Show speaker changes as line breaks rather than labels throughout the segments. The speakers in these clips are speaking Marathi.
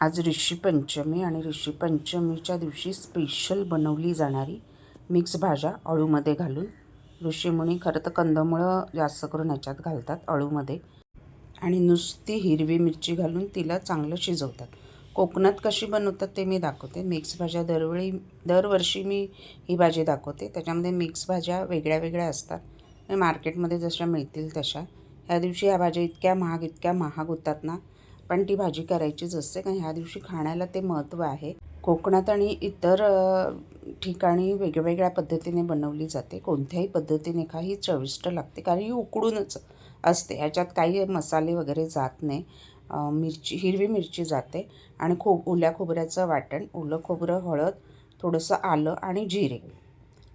आज ऋषीपंचमी आणि ऋषीपंचमीच्या दिवशी स्पेशल बनवली जाणारी मिक्स भाज्या अळूमध्ये घालून. ऋषीमुनी खरं तर कंदमुळं जास्त करून ह्याच्यात घालतात अळूमध्ये. आणि नुसती हिरवी मिरची घालून तिला चांगलं शिजवतात. कोकणात कशी बनवतात ते मी दाखवते. मिक्स भाज्या दरवेळी दरवर्षी मी ही भाजी दाखवते. त्याच्यामध्ये मिक्स भाज्या वेगळ्या वेगळ्या असतात. मार्केटमध्ये जशा मिळतील तशा. ह्या दिवशी ह्या भाज्या इतक्या महाग इतक्या महाग होतात ना पण ती भाजी करायचीच असते कारण ह्या दिवशी खाण्याला ते महत्त्व आहे. कोकणात आणि इतर ठिकाणी वेगवेगळ्या पद्धतीने बनवली जाते. कोणत्याही पद्धतीने काही चविष्ट लागते कारण ही उकडूनच असते. ह्याच्यात काही मसाले वगैरे जात नाही. मिरची हिरवी मिरची जाते आणि खोब ओल्या खोबऱ्याचं वाटण ओलं खोबरं हळद थोडंसं आलं आणि जिरे.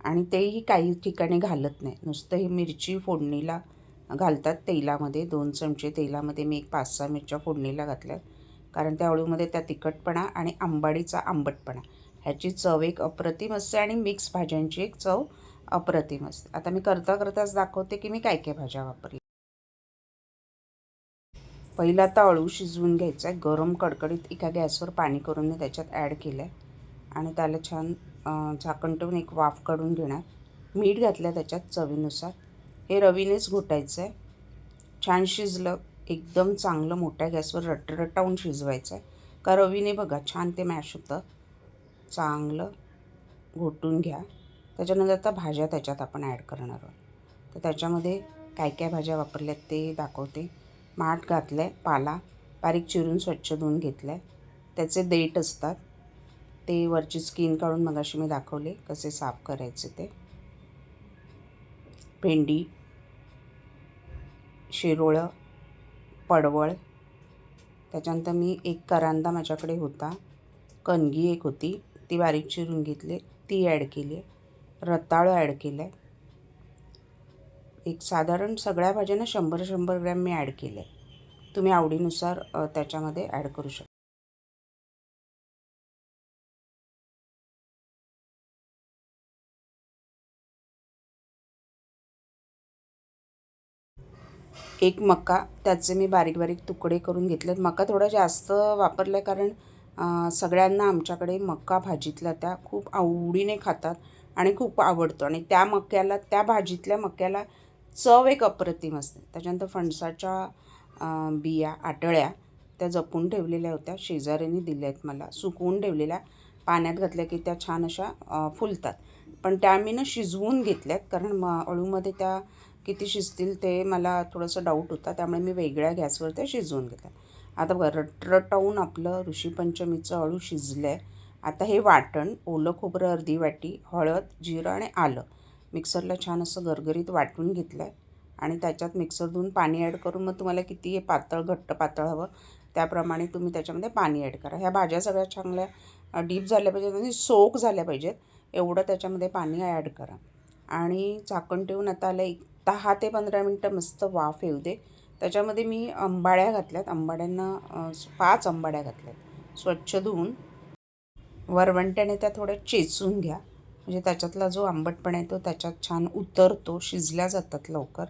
आणि तेही काही ठिकाणी घालत नाही. नुसतं ही मिरची फोडणीला घालतात तेलामध्ये दोन चमचे तेलामध्ये मी एक पाच सहा मिरच्या फोडणीला घातल्या कारण त्या अळूमध्ये त्या तिखटपणा आणि आंबाडीचा आंबटपणा. ह्याची चव एक अप्रतिम असते आणि मिक्स भाज्यांची एक चव अप्रतिम असते. आता मी करता करताच दाखवते की मी काय काय भाज्या वापरल्या. पहिला आता अळू शिजवून घ्यायचा आहे. गरम कडकडीत एका गॅसवर पाणी करून मी त्याच्यात ॲड केलं आहे आणि त्याला छान झाकण ठेवून एक वाफ काढून घेणार. मीठ घातलं त्याच्यात चवीनुसार. हे रवीनेच घोटायचं आहे छान शिजलं एकदम चांगलं मोठ्या गॅसवर रटरटावून शिजवायचं आहे का रवीने बघा छान ते मॅश होतं. चांगलं घोटून घ्या. त्याच्यानंतर आता भाज्या त्याच्यात आपण ॲड करणार आहोत. तर त्याच्यामध्ये काय काय भाज्या वापरल्यात ते दाखवते. माठ घातलं आहे पाला बारीक चिरून स्वच्छ धुवून घेतलं आहे त्याचे देठ असतात. ते वरची स्किन काढून मगाशी मी दाखवले कसे साफ करायचे ते. भेंडी शिरोळं पडवळ. त्याच्यानंतर मी एक करांदा माझ्याकडे होता. कणगी एक होती. ती बारीक चिरून घेतली. ती ॲड केली. आहे रताळं ॲड केलं आहे एक साधारण सगळ्या भाज्यांना शंभर शंभर ग्रॅम मी ॲड केलं आहे तुम्ही आवडीनुसार त्याच्यामध्ये ॲड करू शकता. एक मका त्याचे मी बारीक बारीक तुकडे करून घेतलेत. मका थोडा जास्त वापरला आहे कारण सगळ्यांना आमच्याकडे मका भाजीतल्या त्या खूप आवडीने खातात आणि खूप आवडतो. आणि त्या मक्याला त्या भाजीतल्या मक्याला चव एक अप्रतिम असते. त्याच्यानंतर फणसाच्या बिया आटळ्या त्या जपून ठेवलेल्या होत्या. शेजाऱ्यांनी दिल्या आहेत मला. सुकवून ठेवलेल्या. पाण्यात घातल्या की त्या छान अशा फुलतात. पण त्या मी ना शिजवून घेतल्यात कारण म अळूमध्ये त्या किती शिजतील ते मला थोडंसं डाऊट होता. त्यामुळे मी वेगळ्या गॅसवर त्या शिजवून घेतल्या आता बघा रटरटावून आपलं ऋषीपंचमीचं अळू शिजलं आहे आता हे वाटण ओलं खोबरं अर्धी वाटी हळद जिरं आणि आलं. मिक्सरला छान असं गरगरीत वाटून घेतलं आहे आणि त्याच्यात मिक्सर धुवून पाणी ॲड करून मग तुम्हाला किती हे पातळ घट्ट पातळ हवं त्याप्रमाणे तुम्ही त्याच्यामध्ये पाणी ॲड करा. ह्या भाज्या सगळ्या चांगल्या डीप झाल्या पाहिजेत आणि सोक झाल्या पाहिजेत. एवढं त्याच्यामध्ये पाणी ॲड करा. आणि झाकण ठेवून आता आलं एक दहा ते पंधरा मिनटं मस्त वाफ येऊ दे. त्याच्यामध्ये मी अंबाड्या घातल्यात. अंबाड्यांना पाच आंबाड्या घातल्यात. स्वच्छ धुवून. वरवंट्याने त्या थोड्या चेचून घ्या. म्हणजे त्याच्यातला जो आंबटपणा आहे तो त्याच्यात छान उतरतो शिजल्या जातात लवकर.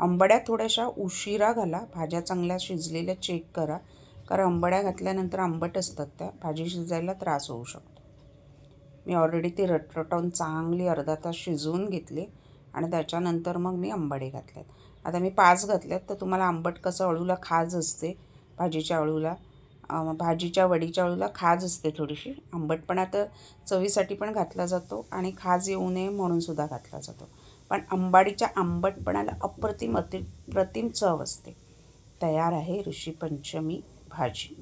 आंबाड्या थोड्याशा उशिरा घाला. भाज्या चांगल्या शिजलेल्या चेक करा. कारण आंबाड्या घातल्यानंतर आंबट असतात त्या. भाजी शिजायला त्रास होऊ शकतो. मी ऑलरेडी ती रटरटावून चांगली अर्धा तास शिजवून घेतली. आणि त्याच्यानंतर मग मी आंबाडे घातल्यात आता मी पाच घातल्यात तर तुम्हाला आंबट कसं अळूला खाज असते भाजीच्या अळूला भाजीच्या वडीच्या अळूला खाज असते थोडीशी. आंबटपणा तर चवीसाठी पण घातला जातो आणि खाज येऊ नये म्हणूनसुद्धा घातला जातो. पण आंबाडीच्या आंबटपणाला अप्रतिम अति प्रतिम चव असते. तयार आहे ऋषी पंचमी भाजी.